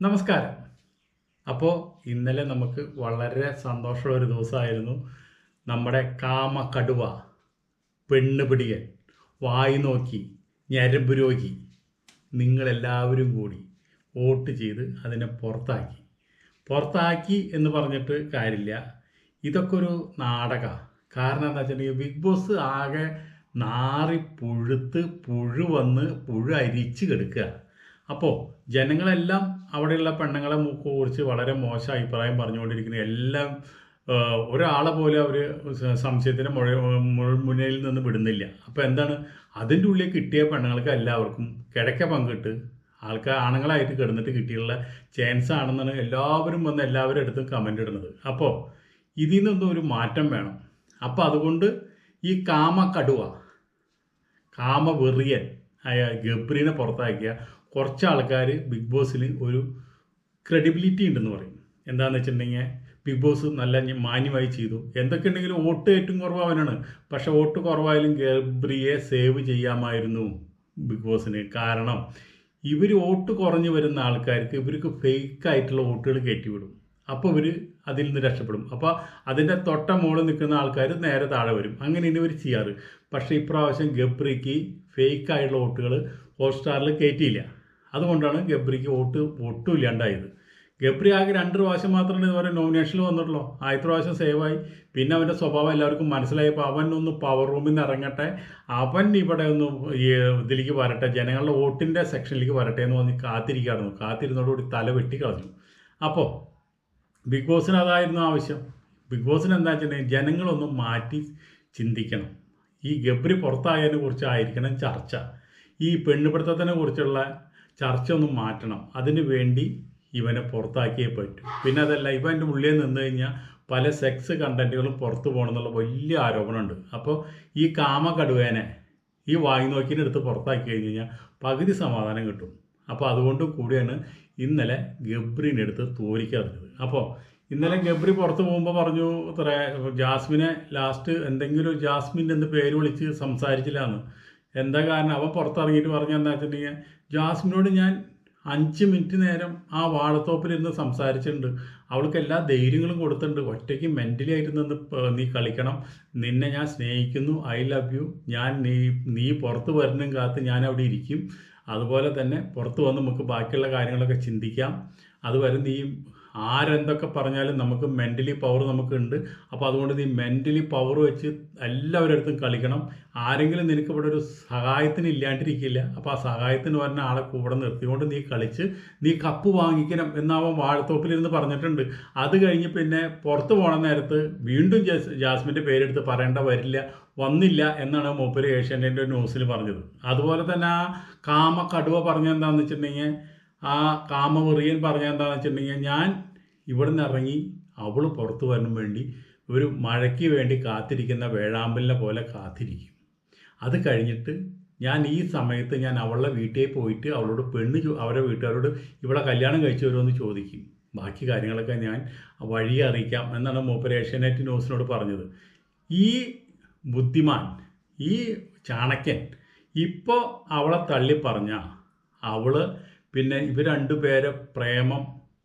നമസ്കാരം. അപ്പോൾ ഇന്നലെ നമുക്ക് വളരെ സന്തോഷമുള്ള ഒരു ദിവസമായിരുന്നു. നമ്മുടെ കാമ കടുവ പെണ്ണ് പിടിയൻ വായി നോക്കി ഞരമ്പ് രോഗി നിങ്ങളെല്ലാവരും കൂടി വോട്ട് ചെയ്ത് അതിനെ പുറത്താക്കി. പുറത്താക്കി എന്ന് പറഞ്ഞിട്ട് കാര്യമില്ല. ഇതൊക്കെ ഒരു നാടക. കാരണം എന്താ വെച്ചിട്ടുണ്ടെങ്കിൽ ബിഗ് ബോസ് ആകെ നാറി പുഴുത്ത് പുഴു വന്ന് പുഴു അരിച്ച് കെടുക്കുക. അപ്പോൾ ജനങ്ങളെല്ലാം അവിടെയുള്ള പെണ്ണുങ്ങളെ കുറിച്ച് വളരെ മോശം അഭിപ്രായം പറഞ്ഞുകൊണ്ടിരിക്കുന്നു. എല്ലാം ഒരാളെ പോലും അവർ സംശയത്തിന് മുഴ മുന്നിൽ നിന്ന് വിടുന്നില്ല. അപ്പോൾ എന്താണ്? അതിന്റെ ഉള്ളിൽ കിട്ടിയ പെണ്ണുങ്ങൾക്ക് എല്ലാവർക്കും കിടക്ക പങ്കിട്ട് ആൾക്കാർ ആണുങ്ങളായിട്ട് കിടന്നിട്ട് കിട്ടിയുള്ള ചാൻസ് ആണെന്നാണ് എല്ലാവരും വന്ന് എല്ലാവരും അടുത്തും കമന്റ് ഇടുന്നത്. അപ്പോൾ ഇതിൽ നിന്നൊന്നും ഒരു മാറ്റം വേണം. അപ്പോൾ അതുകൊണ്ട് ഈ കാമ കടുവ കാമ വെറിയൻ ആയ ഗബ്രീനെ പുറത്താക്കിയ കുറച്ച് ആൾക്കാർ ബിഗ് ബോസിൽ ഒരു ക്രെഡിബിലിറ്റി ഉണ്ടെന്ന് പറയും. എന്താണെന്ന് വെച്ചിട്ടുണ്ടെങ്കിൽ ബിഗ് ബോസ് നല്ല മാന്യമായി ചെയ്തു. എന്തൊക്കെ ഉണ്ടെങ്കിലും വോട്ട് ഏറ്റവും കുറവ് പക്ഷെ വോട്ട് കുറവായാലും ഗബ്രിയെ സേവ് ചെയ്യാമായിരുന്നു ബിഗ് ബോസിന് കാരണം ഇവർ വോട്ട് കുറഞ്ഞു വരുന്ന ആൾക്കാർക്ക് ഇവർക്ക് ഫേക്ക് ആയിട്ടുള്ള വോട്ടുകൾ കയറ്റിവിടും. അപ്പോൾ ഇവർ അതിൽ നിന്ന് രക്ഷപ്പെടും. അപ്പോൾ അതിന്റെ തൊട്ട മുകളിൽ നിൽക്കുന്ന ആൾക്കാർ നേരെ താഴെ വരും. അങ്ങനെയാണ് ഇവർ ചെയ്യാറ്. പക്ഷേ ഇപ്രാവശ്യം ഗബ്രിക്ക് ഫേക്ക് ആയിട്ടുള്ള വോട്ടുകൾ ഹോട്ട്സ്റ്റാറിൽ കയറ്റിയില്ല. അതുകൊണ്ടാണ് ഗബ്രിക്ക് വോട്ട് ഒട്ടും ഇല്ലാണ്ടായത്. ഗബ്രി ആകെ രണ്ട് പ്രാവശ്യം മാത്രമേ ഇതുവരെ നോമിനേഷനിൽ വന്നിട്ടുള്ളൂ. ആദ്യത്തെ പ്രാവശ്യം സേവായി പിന്നെ അവന്റെ സ്വഭാവം എല്ലാവർക്കും മനസ്സിലായപ്പോൾ അവൻ ഒന്ന് പവർ റൂമിൽ നിന്ന് ഇറങ്ങട്ടെ. അവൻ ഇവിടെ ഒന്ന് ഇതിലേക്ക് വരട്ടെ. ജനങ്ങളുടെ വോട്ടിന്റെ സെക്ഷനിലേക്ക് വരട്ടെ എന്ന് പറഞ്ഞ് കാത്തിരിക്കുകയായിരുന്നു. കാത്തിരുന്നതോടുകൂടി തല വെട്ടി കളഞ്ഞു. അപ്പോൾ ബിഗ് ബോസിന് അതായിരുന്നു ആവശ്യം. ബിഗ് ബോസിന് എന്താ വെച്ചിട്ടുണ്ടെങ്കിൽ ജനങ്ങളൊന്നും മാറ്റി ചിന്തിക്കണം. ഈ ഗബ്രി പുറത്തായതിനെ കുറിച്ചായിരിക്കണം ചർച്ച. ഈ പെണ്ണുപിടുത്തത്തിനെ കുറിച്ചുള്ള ചർച്ച ഒന്ന് മാറ്റണം. അതിനു വേണ്ടി ഇവനെ പുറത്താക്കിയേ പറ്റൂ. പിന്നെ അതല്ല ഇവന്റെ ഉള്ളിൽ നിന്ന് കഴിഞ്ഞാൽ പല സെക്സ് കണ്ടന്റുകളും പുറത്തു പോകണമെന്നുള്ള വലിയ ആരോപണമുണ്ട്. അപ്പോൾ ഈ കാമ കടുവേനെ ഈ വായി നോക്കിന്റെ അടുത്ത് പുറത്താക്കി കഴിഞ്ഞ് കഴിഞ്ഞാൽ പകുതി സമാധാനം കിട്ടും. അപ്പോൾ അതുകൊണ്ട് കൂടിയാണ് ഇന്നലെ ഗബ്രിന്റെ അടുത്ത് തോരിക്കാറുള്ളത് അപ്പോൾ ഇന്നലെ ഗബ്രി പുറത്ത് പോകുമ്പോൾ പറഞ്ഞു ഇത്ര ജാസ്മിനെ ലാസ്റ്റ് എന്തെങ്കിലും ജാസ്മിന്റെ എന്ന് പേര് വിളിച്ച് സംസാരിച്ചില്ലാന്ന്. എന്താ കാരണം? അവ പുറത്തിറങ്ങിയിട്ട് പറഞ്ഞ എന്താ വെച്ചിട്ടുണ്ടെങ്കിൽ ജാസ്മിനോട് ഞാൻ അഞ്ച് മിനിറ്റ് നേരം ആ വാഴത്തോപ്പിലിരുന്ന് സംസാരിച്ചിട്ടുണ്ട്. അവൾക്ക് എല്ലാ ധൈര്യങ്ങളും കൊടുത്തിട്ടുണ്ട്. ഒറ്റയ്ക്ക് മെന്റലി ആയിട്ട് നിന്ന് നീ കളിക്കണം. നിന്നെ ഞാൻ സ്നേഹിക്കുന്നു. ഐ ലവ് യു ഞാൻ നീ നീ പുറത്ത് വരണം കാത്ത് ഞാൻ അവിടെ ഇരിക്കും. അതുപോലെ തന്നെ പുറത്ത് വന്ന് നമുക്ക് ബാക്കിയുള്ള കാര്യങ്ങളൊക്കെ ചിന്തിക്കാം. അതുവരെ നീ ആരെന്തൊക്കെ പറഞ്ഞാലും നമുക്ക് മെന്റലി പവർ നമുക്കുണ്ട്. അപ്പോൾ അതുകൊണ്ട് ഈ മെന്റലി പവർ വെച്ച് എല്ലാവരുടെ അടുത്തും കളിക്കണം. ആരെങ്കിലും നിനക്ക് ഇവിടെ ഒരു സഹായത്തിന് ഇല്ലാണ്ടിരിക്കില്ല. അപ്പോൾ ആ സഹായത്തിന് വരുന്ന ആളെ കൂടെ നിർത്തിക്കൊണ്ട് നീ കളിച്ച് നീ കപ്പ് വാങ്ങിക്കണം എന്നാവൻ വാഴത്തോപ്പിലിരുന്ന് പറഞ്ഞിട്ടുണ്ട്. അത് കഴിഞ്ഞ് പിന്നെ പുറത്ത് പോണ നേരത്ത് വീണ്ടും ജാസ് ജാസ്മിന്റെ പേരെടുത്ത് പറയേണ്ട വരില്ല വന്നില്ല എന്നാണ് മൂപ്പര് ഏഷ്യാനെന്റെ ന്യൂസിൽ പറഞ്ഞത്. അതുപോലെ തന്നെ ആ കാമ കടുവ പറഞ്ഞെന്താണെന്ന് വെച്ചിട്ടുണ്ടെങ്കിൽ ആ കാമവെറിയൻ പറഞ്ഞ എന്താണെന്ന് വെച്ചിട്ടുണ്ടെങ്കിൽ ഞാൻ ഇവിടെ നിന്ന് ഇറങ്ങി അവൾ പുറത്തു വരണം വേണ്ടി ഒരു മഴയ്ക്ക് വേണ്ടി കാത്തിരിക്കുന്ന വേഴാമ്പലിനെ പോലെ കാത്തിരിക്കും. അത് കഴിഞ്ഞിട്ട് ഞാൻ ഈ സമയത്ത് ഞാൻ അവളുടെ വീട്ടിൽ പോയിട്ട് അവളോട് പെണ്ണ് അവരുടെ വീട്ടുകാരോട് ഇവിടെ കല്യാണം കഴിച്ചു വരുമെന്ന് ചോദിക്കും. ബാക്കി കാര്യങ്ങളൊക്കെ ഞാൻ വഴി അറിയിക്കാം എന്നാണ് മൂപ്പരേഷ്യ നെറ്റ് ന്യൂസിനോട് പറഞ്ഞത്. ഈ ബുദ്ധിമാൻ ഈ ചാണക്യൻ ഇപ്പോൾ അവളെ തള്ളി പറഞ്ഞ അവൾ പിന്നെ ഇവർ രണ്ടുപേരെ പ്രേമം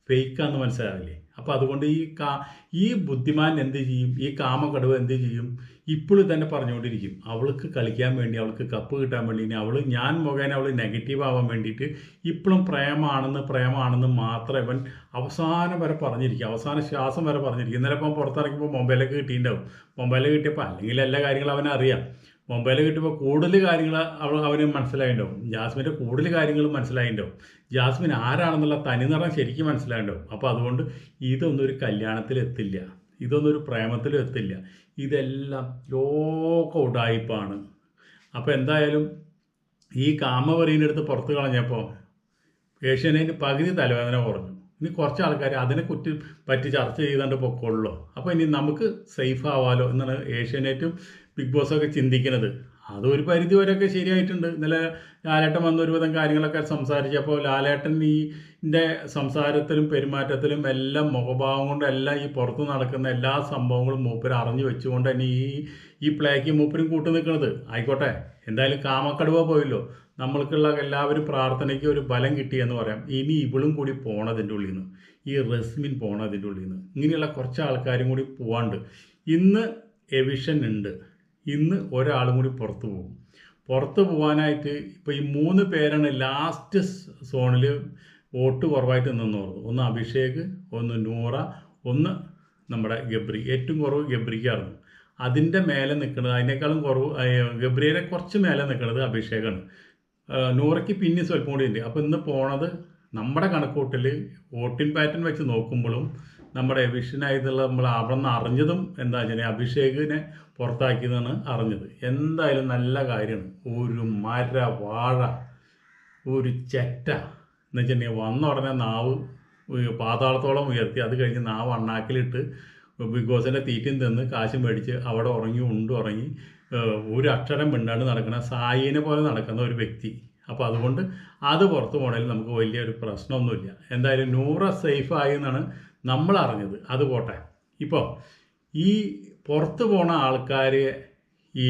ഫേക്കാന്ന് മനസ്സിലാവില്ലേ? അപ്പോൾ അതുകൊണ്ട് ഈ കാ ഈ ബുദ്ധിമാൻ എന്ത് ചെയ്യും? ഈ കാമകടുവ എന്ത് ചെയ്യും? ഇപ്പോഴും തന്നെ പറഞ്ഞുകൊണ്ടിരിക്കും. അവൾക്ക് കളിക്കാൻ വേണ്ടി അവൾക്ക് കപ്പ് കിട്ടാൻ വേണ്ടി ഇനി അവൾ ഞാൻ മുഖേന അവൾ നെഗറ്റീവ് ആവാൻ വേണ്ടിയിട്ട് ഇപ്പോഴും പ്രേമാണെന്ന് പ്രേമാണെന്ന് മാത്രം ഇവൻ അവസാനം വരെ പറഞ്ഞിരിക്കും. അവസാന ശ്വാസം വരെ പറഞ്ഞിരിക്കും. ഇന്നലെ ഇപ്പം പുറത്തിറങ്ങിയപ്പോൾ മൊബൈലൊക്കെ കിട്ടിയിട്ടുണ്ടാവും. മൊബൈലിൽ കിട്ടിയപ്പോൾ അല്ലെങ്കിൽ എല്ലാ കാര്യങ്ങളും അവനെ അറിയാം മൊബൈൽ കിട്ടുമ്പോൾ കൂടുതൽ കാര്യങ്ങൾ അവൾ അവന് മനസ്സിലായിട്ടുണ്ടാവും ജാസ്മിന്റെ കൂടുതൽ കാര്യങ്ങൾ മനസ്സിലായിട്ടുണ്ടാവും ജാസ്മിൻ ആരാണെന്നുള്ള തനി തനിനിറം ശരിക്കും മനസ്സിലായിട്ടുണ്ടാവും അപ്പോൾ അതുകൊണ്ട് ഇതൊന്നും ഒരു കല്യാണത്തിൽ എത്തില്ല. ഇതൊന്നും ഒരു പ്രേമത്തിലും എത്തില്ല. ഇതെല്ലാം ലോക ഉടായിപ്പാണ്. അപ്പോൾ എന്തായാലും ഈ കാമവറീന്റെ അടുത്ത് പുറത്ത് കളഞ്ഞപ്പോൾ ഏഷ്യനേന്റെ പകുതി തലവേദന കുറഞ്ഞു. ഇനി കുറച്ച് ആൾക്കാർ അതിനെ കുറ്റി പറ്റി ചർച്ച ചെയ്തുകൊണ്ട് പൊക്കോളൂ അപ്പോൾ ഇനി നമുക്ക് സേഫ് ആവാലോ എന്നാണ് ഏഷ്യാനെറ്റും ബിഗ് ബോസൊക്കെ ചിന്തിക്കുന്നത്. അത് ഒരു പരിധി വരെയൊക്കെ ശരിയായിട്ടുണ്ട്. ഇന്നലെ ലാലേട്ടൻ വന്ന ഒരുവിധം കാര്യങ്ങളൊക്കെ സംസാരിച്ചപ്പോൾ ലാലേട്ടൻ ഈ ഇതിന്റെ സംസാരത്തിലും പെരുമാറ്റത്തിലും എല്ലാം മുഖഭാവം കൊണ്ടും എല്ലാം ഈ പുറത്ത് നടക്കുന്ന എല്ലാ സംഭവങ്ങളും മൂപ്പര് അറിഞ്ഞു വെച്ചുകൊണ്ട് തന്നെ ഈ ഈ പ്ലേക്ക് മൂപ്പരും കൂട്ടു നിൽക്കുന്നത് ആയിക്കോട്ടെ എന്തായാലും കാമക്കടുവ പോയല്ലോ. നമ്മൾക്കുള്ള എല്ലാവരും പ്രാർത്ഥനയ്ക്ക് ഒരു ബലം കിട്ടിയെന്ന് പറയാം. ഇനി ഇവളും കൂടി പോണതിന്റെ ഉള്ളിൽ നിന്ന് ഈ റസ്മിൻ പോണതിന്റെ ഉള്ളിൽ നിന്ന് ഇങ്ങനെയുള്ള കുറച്ച് ആൾക്കാരും കൂടി പോവാണ്ട്. ഇന്ന് എവിഷൻ ഉണ്ട്. ഇന്ന് ഒരാളും കൂടി പുറത്തു പോകും. പുറത്ത് പോകാനായിട്ട് ഇപ്പോൾ ഈ മൂന്ന് പേരാണ് ലാസ്റ്റ് സോണിൽ വോട്ട് കുറവായിട്ട് പറഞ്ഞു. ഒന്ന് അഭിഷേക് ഒന്ന് നൂറ ഒന്ന് നമ്മുടെ ഗബ്രി. ഏറ്റവും കുറവ് ഗബ്രിക്കായിരുന്നു. അതിന്റെ മേലെ നിൽക്കുന്നത് അതിനേക്കാളും കുറവ് ഗബ്രിയുടെ കുറച്ച് മേലെ നിൽക്കുന്നത് അഭിഷേകാണ്. നൂറയ്ക്ക് പിന്നെ സ്വല്പം കൂടി ഉണ്ട്. അപ്പോൾ ഇന്ന് പോണത് നമ്മുടെ കണക്കൂട്ടിൽ വോട്ടിംഗ് പാറ്റേൺ വെച്ച് നോക്കുമ്പോഴും നമ്മുടെ എവിഷനായിട്ടുള്ള നമ്മൾ അവിടെ നിന്ന് അറിഞ്ഞതും എന്താ വെച്ചാൽ അഭിഷേകിനെ പുറത്താക്കിയതാണ് അറിഞ്ഞത്. എന്തായാലും നല്ല കാര്യമാണ് ഒരു മര വാഴ ഒരു ചെറ്റ. എന്ന് വെച്ചിട്ടുണ്ടെങ്കിൽ വന്ന ഉടനെ നാവ് പാതാളത്തോളം ഉയർത്തി അത് കഴിഞ്ഞ് നാവ് അണ്ണാക്കിലിട്ട് ബിഗ് ബോസിന്റെ തീറ്റയും തിന്ന് കാശും മേടിച്ച് അവിടെ ഉറങ്ങി ഉണ്ട് ഉറങ്ങി ഒരു അക്ഷരം മിണ്ടാണ്ട് നടക്കുന്ന സായിനെ പോലെ നടക്കുന്ന ഒരു വ്യക്തി. അപ്പോൾ അതുകൊണ്ട് അത് പുറത്ത് പോകണമെങ്കിൽ നമുക്ക് വലിയൊരു പ്രശ്നമൊന്നുമില്ല. എന്തായാലും നൂറ സേഫ് ആയി എന്നാണ് നമ്മൾ അറിഞ്ഞത് അത് പോട്ടെ. ഇപ്പോൾ ഈ പുറത്ത് പോണ ആൾക്കാർ ഈ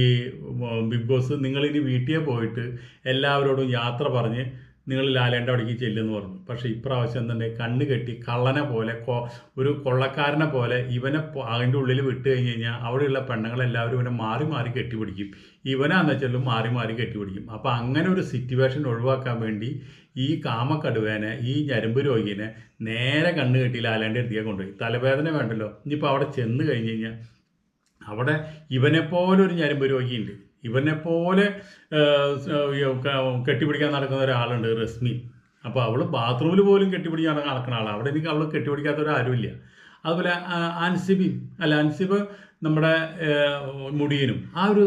ബിഗ് ബോസ് നിങ്ങളിനി വീട്ടിൽ പോയിട്ട് എല്ലാവരോടും യാത്ര പറഞ്ഞ് നിങ്ങൾ ലാലേന്റെ അവിടേക്ക് ചെല്ലുമെന്ന് പറഞ്ഞു. പക്ഷേ ഇപ്രാവശ്യം എന്തുണ്ടെങ്കിൽ കണ്ണ് കെട്ടി കള്ളനെ പോലെ കൊ ഒരു കൊള്ളക്കാരനെ പോലെ ഇവനെ അതിന്റെ ഉള്ളിൽ വിട്ട് കഴിഞ്ഞ് കഴിഞ്ഞാൽ അവിടെയുള്ള പെണ്ണുങ്ങളെല്ലാവരും ഇവനെ മാറി മാറി കെട്ടിപ്പിടിക്കും. ഇവനാന്ന് വെച്ചാലും മാറി മാറി കെട്ടിപ്പിടിക്കും. അപ്പോൾ അങ്ങനെ ഒരു സിറ്റുവേഷൻ ഒഴിവാക്കാൻ വേണ്ടി ഈ കാമക്കടുവേനെ ഈ ഞരമ്പ് രോഗീനെ നേരെ കണ്ണ് കെട്ടിയിൽ ആലാണ്ട് എടുത്തിയാൽ കൊണ്ടുപോയി. തലവേദന വേണ്ടല്ലോ. ഇനിയിപ്പോൾ അവിടെ ചെന്ന് കഴിഞ്ഞ് കഴിഞ്ഞാൽ അവിടെ ഇവനെപ്പോലെ ഒരു ഞരമ്പ് രോഗിയുണ്ട്. ഇവനെപ്പോലെ കെട്ടിപ്പിടിക്കാൻ നടക്കുന്ന ഒരാളുണ്ട് റസ്മി. അപ്പോൾ അവൾ ബാത്റൂമിൽ പോലും കെട്ടിപ്പിടിക്കാൻ നടക്കുന്ന ആളാണ് അവിടെ എനിക്ക് അവൾ കെട്ടിപ്പിടിക്കാത്തൊരാരുമില്ല അതുപോലെ ആൻസിബി അല്ല അൻസിബ് നമ്മുടെ മുടിയനും ആ ഒരു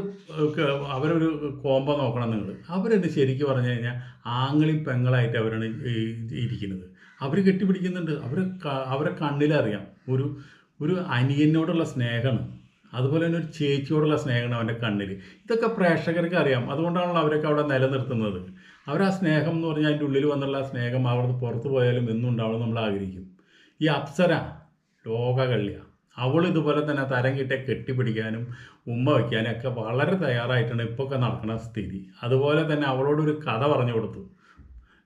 അവരൊരു കോമ്പ നോക്കണം നിങ്ങൾ അവരെന്നെ ശരിക്കും പറഞ്ഞു കഴിഞ്ഞാൽ ആങ്ങളി പെങ്ങളായിട്ട് അവരാണ് ഇരിക്കുന്നത്. അവർ കെട്ടിപ്പിടിക്കുന്നുണ്ട്. അവർ അവരെ കണ്ണിലറിയാം. ഒരു ഒരു അനിയനോടുള്ള സ്നേഹമാണ്. അതുപോലെ തന്നെ ഒരു ചേച്ചിയോടുള്ള സ്നേഹമാണ് അവന്റെ കണ്ണിൽ ഇതൊക്കെ പ്രേക്ഷകർക്ക് അറിയാം. അതുകൊണ്ടാണല്ലോ അവരൊക്കെ അവിടെ നിലനിർത്തുന്നത്. അവർ ആ സ്നേഹം എന്ന് പറഞ്ഞാൽ അതിന്റെ ഉള്ളിൽ വന്നുള്ള സ്നേഹം അവിടുന്ന് പുറത്തു പോയാലും എന്നും ഉണ്ടാവണം നമ്മൾ ആഗ്രഹിക്കും. ഈ അപ്സര ലോകകള്ളിയ അവൾ ഇതുപോലെ തന്നെ തരം കിട്ടിയ കെട്ടിപ്പിടിക്കാനും ഉമ്മ വയ്ക്കാനും ഒക്കെ വളരെ തയ്യാറായിട്ടാണ് ഇപ്പോൾ ഒക്കെ നടക്കുന്ന സ്ഥിതി. അതുപോലെ തന്നെ അവളോടൊരു കഥ പറഞ്ഞു കൊടുത്തു.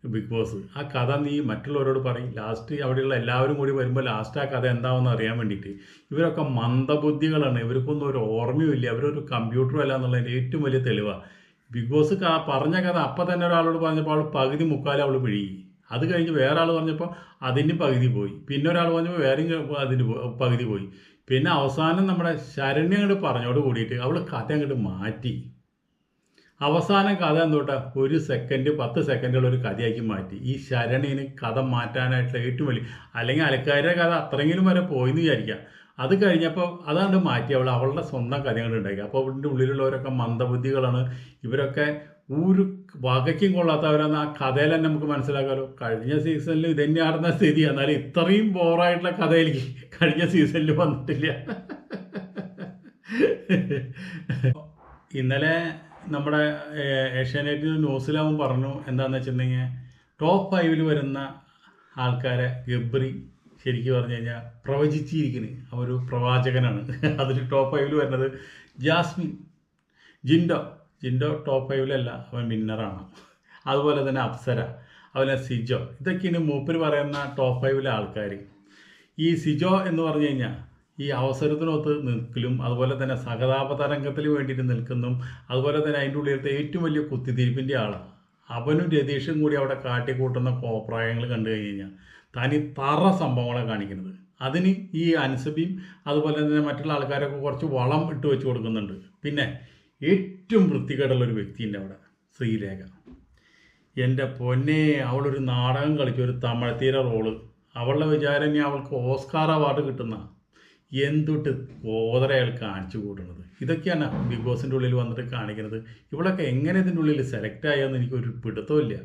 ബിഗ് ബോസ് ആ കഥ നീ മറ്റുള്ളവരോട് പറയും. ലാസ്റ്റ് അവിടെയുള്ള എല്ലാവരും കൂടി വരുമ്പോൾ ലാസ്റ്റ് ആ കഥ എന്താണെന്ന് അറിയാൻ വേണ്ടിയിട്ട്. ഇവരൊക്കെ മന്ദബുദ്ധികളാണ്. ഇവർക്കൊന്നും ഒരു ഓർമ്മയുമില്ല അവരൊരു കമ്പ്യൂട്ടറും അല്ല എന്നുള്ളതിന്റെ ഏറ്റവും വലിയ തെളിവാണ് ബിഗ് ബോസ് പറഞ്ഞ കഥ അപ്പം തന്നെ ഒരാളോട് പറഞ്ഞപ്പോൾ അവൾ പകുതി മുക്കാലും അവൾ പിഴുകി അത് കഴിഞ്ഞ് വേറെ ആൾ പറഞ്ഞപ്പോൾ അതിന് പകുതി പോയി. പിന്നെ ഒരാൾ പറഞ്ഞപ്പോൾ വേറെയും അതിന് പകുതി പോയി. പിന്നെ അവസാനം നമ്മുടെ ശരണ്യ അങ്ങോട്ട് പറഞ്ഞോട് കൂടിയിട്ട് അവൾ കഥ അങ്ങോട്ട് മാറ്റി. അവസാനം കഥ എന്തോട്ടാ? ഒരു സെക്കൻഡ് പത്ത് സെക്കൻഡുള്ള ഒരു കഥയാക്കി മാറ്റി. ഈ ശരണിന് കഥ മാറ്റാനായിട്ടുള്ള ഏറ്റവും വലിയ അല്ലെങ്കിൽ അലക്കാരുടെ കഥ അത്രയെങ്കിലും വരെ പോയിന്ന് വിചാരിക്കാം. അത് കഴിഞ്ഞപ്പോൾ അതാണ്ട് മാറ്റി. അവൾ അവളുടെ സ്വന്തം കഥകൾ ഉണ്ടാക്കി. അപ്പോൾ അവളുടെ ഉള്ളിലുള്ളവരൊക്കെ മന്ദബുദ്ധികളാണ്. ഇവരൊക്കെ ഒരു വകയ്ക്കും കൊള്ളാത്തവരെന്ന് ആ കഥയിൽ തന്നെ നമുക്ക് മനസ്സിലാക്കാമല്ലോ കഴിഞ്ഞ സീസണിൽ ഇത് ആടുന്ന സ്ഥിതി. എന്നാലും ഇത്രയും ബോറായിട്ടുള്ള കഥയിലേക്ക് കഴിഞ്ഞ സീസണിൽ വന്നിട്ടില്ല. ഇന്നലെ നമ്മുടെ ഏഷ്യാനെറ്റ് ന്യൂസിലാവും പറഞ്ഞു എന്താണെന്ന് വെച്ചിട്ടുണ്ടെങ്കിൽ ടോപ്പ് ഫൈവിൽ വരുന്ന ആൾക്കാരെ ഗബ്രി ശരിക്കും പറഞ്ഞു കഴിഞ്ഞാൽ പ്രവചിച്ചിരിക്കുന്നത് അവരൊരു പ്രവാചകനാണ്. അതിൽ ടോപ്പ് ഫൈവിൽ വരുന്നത് ജാസ്മിൻ ജിൻഡോ. ജിൻഡോ ടോപ്പ് ഫൈവിലല്ല അവൻ വിന്നറാണ് അതുപോലെ തന്നെ അപ്സര അതുപോലെ സിജോ. ഇതൊക്കെയാണ് മൂപ്പര് പറയുന്ന ടോപ്പ് ഫൈവിലെ ആൾക്കാർ ഈ സിജോ എന്ന് പറഞ്ഞു കഴിഞ്ഞാൽ ഈ അവസരത്തിനൊത്ത് നിൽക്കലും അതുപോലെ തന്നെ സഹതാപ തരംഗത്തിൽ വേണ്ടിയിട്ട് നിൽക്കുന്നതും അതുപോലെ തന്നെ അതിന്റെ ഉള്ളിലത്തെ ഏറ്റവും വലിയ കുത്തിത്തിരിപ്പിന്റെ ആളാണ് അവനും രതീഷും കൂടി അവിടെ കാട്ടിക്കൂട്ടുന്ന കോപ്രായങ്ങൾ കണ്ടു കഴിഞ്ഞ് കഴിഞ്ഞാൽ തനി തറ സംഭവങ്ങളാണ് കാണിക്കുന്നത്. അതിന് ഈ അൻസബിയും അതുപോലെ തന്നെ മറ്റുള്ള ആൾക്കാരൊക്കെ കുറച്ച് വളം ഇട്ട് വെച്ച് കൊടുക്കുന്നുണ്ട്. പിന്നെ ഏറ്റവും വൃത്തികേടുള്ള ഒരു വ്യക്തിയുണ്ട് അവിടെ ശ്രീലേഖ എന്റെ പൊന്നെ അവളൊരു നാടകം കളിച്ചു ഒരു തമിഴത്തീര റോൾ അവളുടെ വിചാരം ഞാൻ അവൾക്ക് ഓസ്കാർ അവാർഡ് കിട്ടുന്ന എന്തൊട്ട് ഓതര അയാൾ കാണിച്ചു കൂട്ടുന്നത്. ഇതൊക്കെയാണ് ബിഗ് ബോസിന്റെ ഉള്ളിൽ വന്നിട്ട് കാണിക്കുന്നത്. ഇവളൊക്കെ എങ്ങനെ ഇതിന്റെ ഉള്ളിൽ സെലക്ട് ആയെന്ന് എനിക്കൊരു പിടുത്തമില്ല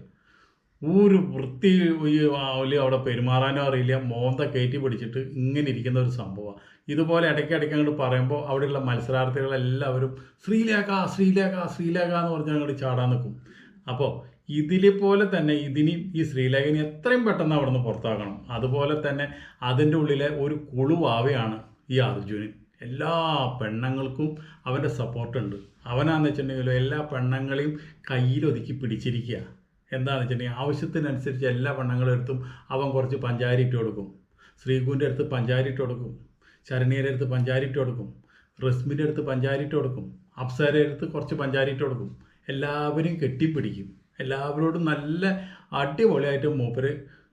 ഒരു വൃത്തി അവൽ അവിടെ പെരുമാറാനോ അറിയില്ല. മോന്ത കയറ്റി പിടിച്ചിട്ട് ഇങ്ങനെ ഇരിക്കുന്ന ഒരു സംഭവമാണ് ഇതുപോലെ ഇടയ്ക്കിടയ്ക്ക് അങ്ങോട്ട് പറയുമ്പോൾ അവിടെയുള്ള മത്സരാർത്ഥികളെല്ലാവരും ശ്രീലേഖ ശ്രീലേഖ ശ്രീലേഖ എന്ന് പറഞ്ഞാൽ അങ്ങോട്ട് ചാടാൻ നിൽക്കും അപ്പോൾ ഇതിലെ പോലെ തന്നെ ഇതിനെയും ഈ ശ്രീലേഖനെ എത്രയും പെട്ടെന്ന് അവിടെ നിന്ന് പുറത്താക്കണം. അതുപോലെ തന്നെ അതിന്റെ ഉള്ളിലെ ഒരു കുളുവാവയാണ് ഈ അർജുനൻ എല്ലാ പെണ്ണുങ്ങൾക്കും അവന്റെ സപ്പോർട്ടുണ്ട് അവനാന്ന് വെച്ചിട്ടുണ്ടെങ്കിൽ എല്ലാ പെണ്ണുങ്ങളെയും കയ്യിലൊതുക്കി പിടിച്ചിരിക്കുക. എന്താണെന്ന് വെച്ചിട്ടുണ്ടെങ്കിൽ ആവശ്യത്തിനനുസരിച്ച് എല്ലാ വണ്ണങ്ങളും എടുത്തും അവൻ കുറച്ച് പഞ്ചാരി ഇട്ട് കൊടുക്കും. ശ്രീകുവിന്റെ അടുത്ത് പഞ്ചാരി ഇട്ട് കൊടുക്കും. ശരണ്യയുടെ അടുത്ത് പഞ്ചാരി ഇട്ട് കൊടുക്കും. റസ്മിന്റെ അടുത്ത് പഞ്ചാരി ഇട്ട് കൊടുക്കും. അപ്സരയുടെ അടുത്ത് കുറച്ച് പഞ്ചാരി ഇട്ട് കൊടുക്കും. എല്ലാവരും കെട്ടിപ്പിടിക്കും. എല്ലാവരോടും നല്ല അടിപൊളിയായിട്ട് മൂപ്പര്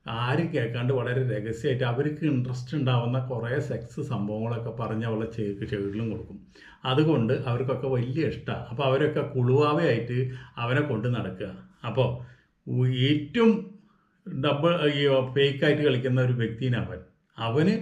ആരും കേൾക്കാണ്ട് വളരെ രഹസ്യമായിട്ട് അവർക്ക് ഇൻട്രസ്റ്റ് ഉണ്ടാവുന്ന കുറേ സെക്സ് സംഭവങ്ങളൊക്കെ പറഞ്ഞ് അവളെ ചെവികളിലും കൊടുക്കും. അതുകൊണ്ട് അവർക്കൊക്കെ വലിയ ഇഷ്ടമാണ് അപ്പോൾ അവരൊക്കെ കുളുവാവയായിട്ട് അവനെ കൊണ്ട് നടക്കുക. അപ്പോൾ ഏറ്റവും ഡബിൾ ഫേക്കായിട്ട് കളിക്കുന്ന ഒരു വ്യക്തിയാണ് അവൻ അവന്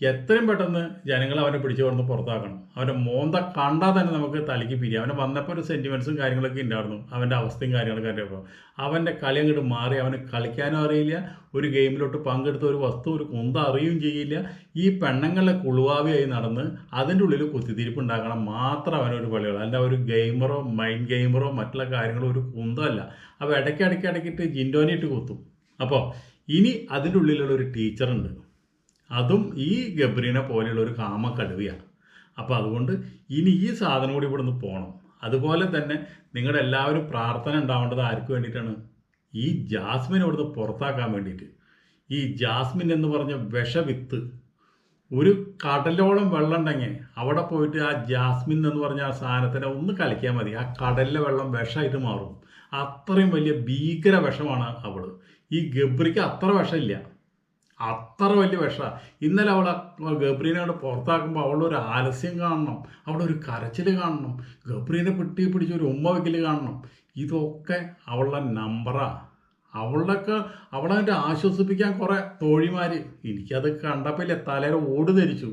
എത്രയും പെട്ടെന്ന് ജനങ്ങൾ അവനെ പിടിച്ചു കൊണ്ട് പുറത്താക്കണം. അവന്റെ മോന്ത കണ്ടാൽ തന്നെ നമുക്ക് തലയ്ക്ക് പിരിയാം. അവനെ വന്നപ്പോൾ ഒരു സെന്റിമെൻസും കാര്യങ്ങളൊക്കെ ഉണ്ടായിരുന്നു അവന്റെ അവസ്ഥയും കാര്യങ്ങളൊക്കെ അറിയപ്പോൾ അവന്റെ കളി അങ്ങോട്ട് മാറി. അവന് കളിക്കാനും അറിയില്ല. ഒരു ഗെയിമിലോട്ട് പങ്കെടുത്ത ഒരു വസ്തു ഒരു കുന്ത അറിയുകയും ചെയ്യില്ല. ഈ പെണ്ണുങ്ങളെ കുളുവാവിയായി നടന്ന് അതിന്റെ ഉള്ളിൽ കുത്തിത്തിരിപ്പ് ഉണ്ടാക്കണം മാത്രം അവനൊരു പള്ളികൾ അല്ല ഒരു ഗെയിമറോ മൈൻഡ് ഗെയിമറോ മറ്റുള്ള കാര്യങ്ങളോ ഒരു കുന്തമല്ല അപ്പോൾ ഇടയ്ക്ക് ഇടയ്ക്ക് ഇടയ്ക്കിട്ട് ജിൻഡോനിട്ട് കുത്തും. അപ്പോൾ ഇനി അതിന്റെ ഉള്ളിലുള്ള ഒരു ടീച്ചറുണ്ട് അതും ഈ ഗബ്രീനെ പോലെയുള്ള ഒരു കാമ കാമക്കടുവയാണ് അപ്പോൾ അതുകൊണ്ട് ഇനി ഈ സാധനം കൂടി ഇവിടുന്ന് പോകണം അതുപോലെ തന്നെ നിങ്ങളുടെ എല്ലാവരും പ്രാർത്ഥന ഉണ്ടാവേണ്ടത് ആർക്ക് വേണ്ടിയിട്ടാണ്? ഈ ജാസ്മിൻ ഇവിടുന്ന് പുറത്താക്കാൻ വേണ്ടിയിട്ട്. ഈ ജാസ്മിൻ എന്ന് പറഞ്ഞ വിഷവിത്ത്. ഒരു കടലോളം വെള്ളം ഉണ്ടെങ്കിൽ അവിടെ പോയിട്ട് ആ ജാസ്മിൻ എന്ന് പറഞ്ഞ ആ സാധനത്തിനെ ഒന്ന് കലക്കിയാൽ മതി. ആ കടലിലെ വെള്ളം വിഷമായിട്ട് മാറും. അത്രയും വലിയ ഭീകര വിഷമാണ് അവൾ. ഈ ഗബ്രിക്ക് അത്ര വിഷമില്ല. അത്ര വലിയ വിഷമാണ് ഇന്നലെ അവളെ ഗബ്രീനെ അവിടെ പുറത്താക്കുമ്പോൾ അവളുടെ ഒരു ആലസ്യം കാണണം. അവിടെ ഒരു കരച്ചിൽ കാണണം. ഗബ്രീനെ പിട്ടി പിടിച്ച് ഒരു ഉമ്മ വയ്ക്കൽ കാണണം. ഇതൊക്കെ അവളുടെ നമ്പറാണ് അവളുടെയൊക്കെ അവളെ ആശ്വസിപ്പിക്കാൻ കുറേ തോഴിമാർ എനിക്കത് കണ്ടപ്പോൾ തലേരെ ഓട് ധരിച്ചു.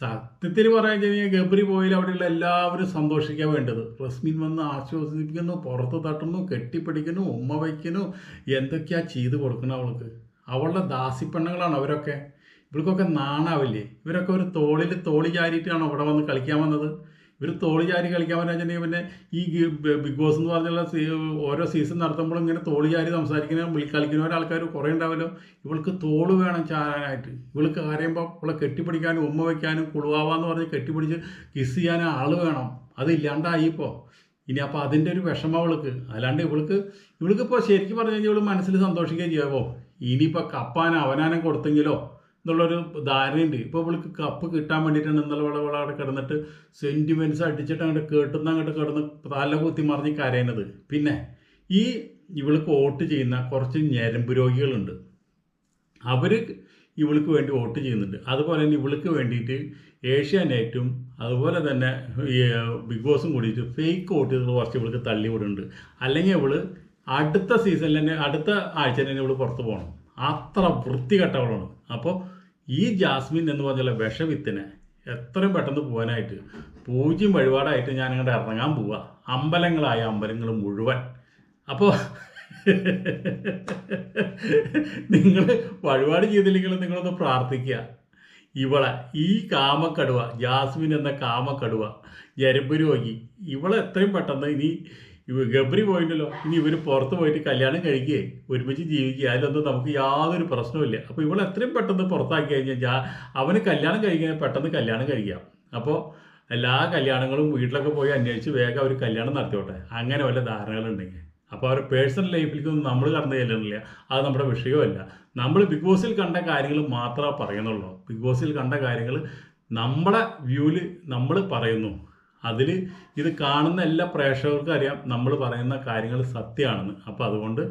സത്യത്തിൽ പറയാൻ കഴിഞ്ഞാൽ ഗബ്രി പോയിൽ അവിടെയുള്ള എല്ലാവരും സന്തോഷിക്കാൻ വേണ്ടത്. റസ്മിൻ വന്ന് ആശ്വസിപ്പിക്കുന്നു പുറത്ത് തട്ടുന്നു കെട്ടിപ്പിടിക്കുന്നു ഉമ്മ വയ്ക്കുന്നു എന്തൊക്കെയാ ചെയ്ത് കൊടുക്കണം അവൾക്ക്? അവളുടെ ദാസിപ്പെണ്ണുങ്ങളാണ് അവരൊക്കെ. ഇവർക്കൊക്കെ നാണാവില്ലേ? ഇവരൊക്കെ ഒരു തോളിൽ തോളി ചാരിയിട്ടാണ് അവിടെ വന്ന് കളിക്കാൻ വന്നത്. ഇവർ തോളി ചാരി കളിക്കാൻ വന്നിട്ടുണ്ടെങ്കിൽ പിന്നെ ഈ ബിഗ് ബോസ് എന്ന് പറഞ്ഞുള്ള ഓരോ സീസൺ നടത്തുമ്പോഴും ഇങ്ങനെ തോളി ചാരി സംസാരിക്കുന്ന കളിക്കുന്ന ആൾക്കാർ കുറേ ഉണ്ടാവല്ലോ. ഇവൾക്ക് തോൾ വേണം ചാരാനായിട്ട്. ഇവൾക്ക് കരയുമ്പോൾ ഇവളെ കെട്ടിപ്പിടിക്കാനും ഉമ്മ വയ്ക്കാനും കുളുവാവാന്ന് പറഞ്ഞ് കെട്ടിപ്പിടിച്ച് കിസ് ചെയ്യാനും ആൾ വേണം. അതില്ലാണ്ടായി ഇപ്പോൾ ഇനി അപ്പോൾ അതിന്റെ ഒരു വിഷമം അവൾക്ക്. അല്ലാണ്ട് ഇവൾക്ക് ഇവൾക്ക് ഇപ്പോൾ ശരിക്കും പറഞ്ഞു കഴിഞ്ഞാൽ ഇവൾ മനസ്സിൽ സന്തോഷിക്കുകയും ചെയ്യാമോ ഇനിയിപ്പോൾ കപ്പാൻ അവനാനം കൊടുത്തെങ്കിലോ എന്നുള്ളൊരു ധാരണയുണ്ട്. ഇപ്പോൾ ഇവൾക്ക് കപ്പ് കിട്ടാൻ വേണ്ടിയിട്ടാണ് ഇന്നലെ ഇവിടെ ഇവിടെ അവിടെ കിടന്നിട്ട് സെന്റിമെന്റ്സ് അടിച്ചിട്ട് അങ്ങോട്ട് കേട്ടുന്ന അങ്ങോട്ട് കിടന്ന് തല കുത്തി മറിഞ്ഞ് കരയുന്നത്. പിന്നെ ഈ ഇവൾക്ക് വോട്ട് ചെയ്യുന്ന കുറച്ച് ഞരമ്പ് രോഗികളുണ്ട്. അവർ ഇവൾക്ക് വേണ്ടി വോട്ട് ചെയ്യുന്നുണ്ട്. അതുപോലെ തന്നെ ഇവൾക്ക് വേണ്ടിയിട്ട് ഏഷ്യാനെറ്റും അതുപോലെ തന്നെ ബിഗ് ബോസും കൂടിയിട്ട് ഫേക്ക് വോട്ടുകൾ കുറച്ച് ഇവൾക്ക് തള്ളി വിടുന്നുണ്ട് അല്ലെങ്കിൽ ഇവൾ അടുത്ത സീസണിൽ തന്നെ അടുത്ത ആഴ്ച തന്നെ ഇവൾ പുറത്ത് പോകണം അത്ര വൃത്തികെട്ടവളാണ്. അപ്പോൾ ഈ ജാസ്മിൻ എന്ന് പറഞ്ഞുള്ള വിഷവിത്തിനെ എത്രയും പെട്ടെന്ന് പോകാനായിട്ട് പൂജ്യം വഴിപാടായിട്ട് ഞാൻ ഇങ്ങോട്ട് ഇറങ്ങാൻ പോവുക അമ്പലങ്ങളായ അമ്പലങ്ങൾ മുഴുവൻ. അപ്പോൾ നിങ്ങൾ വഴിപാട് ചെയ്തില്ലെങ്കിൽ നിങ്ങളൊന്ന് പ്രാർത്ഥിക്കുക. ഇവളെ ഈ കാമക്കടുവ ജാസ്മിൻ എന്ന കാമക്കടുവ ഞരമ്പ് രോഗി ഇവളെ എത്രയും പെട്ടെന്ന് ഇനി ഇവ ഗബ്രി പോയിട്ടല്ലോ ഇനി ഇവർ പുറത്ത് പോയിട്ട് കല്യാണം കഴിക്കുകയെ ഒരുമിച്ച് ജീവിക്കുക അതിലൊന്നും നമുക്ക് യാതൊരു പ്രശ്നവുമില്ല അപ്പോൾ ഇവളെ എത്രയും പെട്ടെന്ന് പുറത്താക്കി കഴിഞ്ഞാൽ അവന് കല്യാണം കഴിക്കാൻ പെട്ടെന്ന് കല്യാണം കഴിക്കാം. അപ്പോൾ എല്ലാ കല്യാണങ്ങളും വീട്ടിലൊക്കെ പോയി അന്വേഷിച്ച് വേഗം അവർ കല്യാണം നടത്തിയോട്ടെ അങ്ങനെ വല്ല ധാരണകളുണ്ടെങ്കിൽ. അപ്പോൾ അവരുടെ പേഴ്സണൽ ലൈഫിലേക്കൊന്നും നമ്മൾ കടന്നു ചെല്ലണില്ല. അത് നമ്മുടെ വിഷയമല്ല. നമ്മൾ ബിഗ് ബോസിൽ കണ്ട കാര്യങ്ങൾ മാത്രമേ പറയുന്നുള്ളൂ. ബിഗ് ബോസിൽ കണ്ട കാര്യങ്ങൾ നമ്മുടെ വ്യൂവിൽ നമ്മൾ പറയുന്നു. അതിൽ ഇത് കാണുന്ന എല്ലാ പ്രേക്ഷകർക്കും അറിയാം നമ്മൾ പറയുന്ന കാര്യങ്ങൾ സത്യമാണെന്ന്. അപ്പോൾ അതുകൊണ്ട്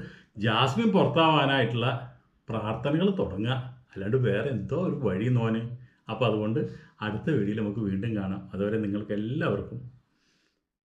ജാസ്മിൻ പുറത്താവാനായിട്ടുള്ള പ്രാർത്ഥനകൾ തുടങ്ങുക. അല്ലാണ്ട് വേറെ എന്തോ ഒരു വഴി നോനെ അപ്പോൾ അതുകൊണ്ട് അടുത്ത വീഡിയോയിൽ നമുക്ക് വീണ്ടും കാണാം. അതുവരെ നിങ്ങൾക്ക് എല്ലാവർക്കും